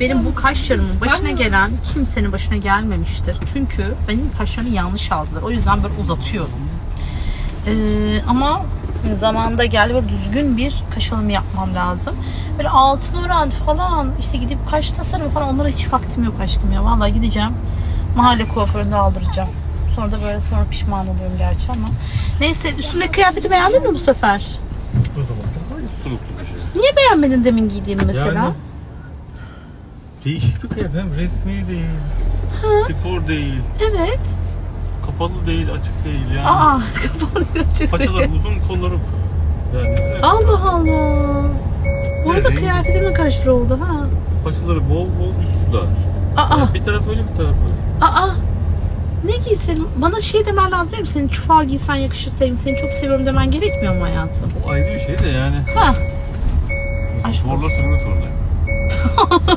Benim bu kaşlarımın başına gelen kimsenin başına gelmemiştir. Çünkü benim kaşlarımı yanlış aldılar. O yüzden böyle uzatıyorum. Ee, ama zamanda geldi böyle düzgün bir kaş alımı yapmam lazım. Böyle altın oran falan işte gidip kaş tasarımı falan onlara hiç vaktim yok aşkım ya. Vallahi gideceğim mahalle kuaföründe aldıracağım. Sonra da böyle sonra pişman oluyorum gerçi ama. Neyse üstündeki kıyafeti beğendin mi bu sefer? O zaman daha bir şey. Niye beğenmedin demin giydiğimi mesela? Yani değişik bir kıyafet. Hem resmi değil, spor değil, Evet. kapalı değil, açık değil yani. Aa kapalı açık Paçalar uzun, kolları yani evet, Allah Allah. Bu arada rengi- kıyafetime kaç lira oldu ha? paçaları bol bol üstü dar. Aa, bir taraf öyle bir taraf öyle. aa. Ne giysem? Bana şey demen lazım değil mi? Senin çuval giysen yakışır sevim. Seni çok seviyorum demen gerekmiyor mu hayatım? O ayrı bir şey de yani. Ha. Aşk Zorla sürmek zorundayım.